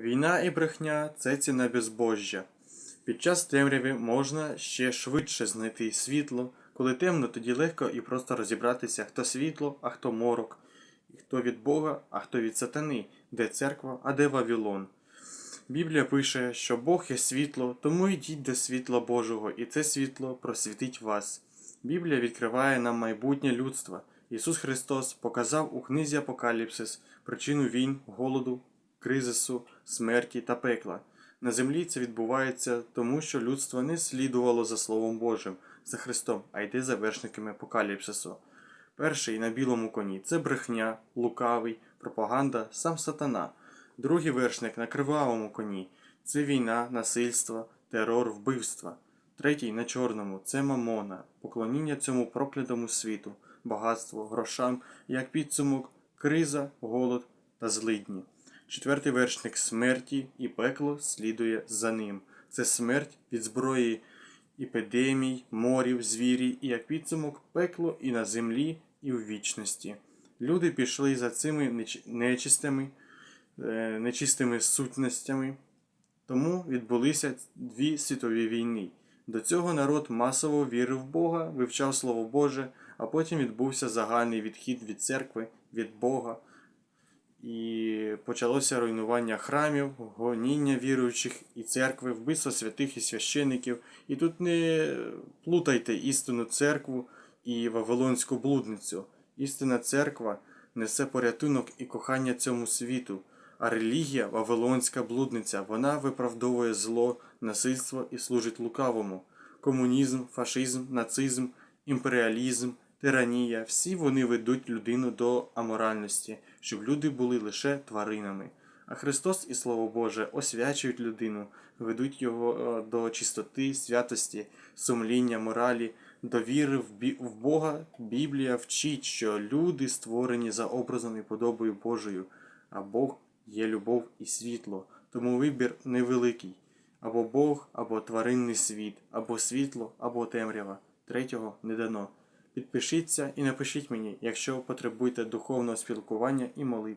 Війна і брехня це ціна безбожжя. Під час темряви можна ще швидше знайти світло. Коли темно, тоді легко і просто розібратися, хто світло, а хто морок, хто від Бога, а хто від сатани, де церква, а де Вавилон. Біблія пише, що Бог є світло, тому йдіть до світла Божого, і це світло просвітить вас. Біблія відкриває нам майбутнє людства. Ісус Христос показав у книзі Апокаліпсис причину війн, голоду, кризису, смерті та пекла. На землі це відбувається тому, що людство не слідувало за Словом Божим, за Христом, а йде за вершниками Апокаліпсису. Перший на білому коні це брехня, лукавий, пропаганда, сам сатана. Другий вершник на кривавому коні це війна, насильство, терор, вбивства. Третій на чорному це мамона, поклоніння цьому проклятому світу, багатство, грошам, як підсумок, криза, голод та злидні. Четвертий вершник смерті і пекло слідує за ним. Це смерть від зброї епідемій, морів, звірі, і як підсумок пекло і на землі, і в вічності. Люди пішли за цими нечистими, е, нечистими сутностями, тому відбулися дві світові війни. До цього народ масово вірив в Бога, вивчав Слово Боже, а потім відбувся загальний відхід від церкви, від Бога. І почалося руйнування храмів, гоніння віруючих і церкви, вбивство святих і священиків. І тут не плутайте істинну церкву і Вавилонську блудницю. Істинна церква несе порятунок і кохання цьому світу, а релігія Вавилонська блудниця, вона виправдовує зло, насильство і служить лукавому. Комунізм, фашизм, нацизм, імперіалізм, тиранія всі вони ведуть людину до аморальності, щоб люди були лише тваринами. А Христос і Слово Боже освячують людину, ведуть його е, до чистоти, святості, сумління, моралі, до віри в, в Бога. Біблія вчить, що люди створені за образом і подобою Божою, а Бог є любов і світло, тому вибір невеликий. Або Бог, або тваринний світ, або світло, або темрява. Третього не дано. Підпишіться і напишіть мені, якщо потребуєте духовного спілкування і молитви.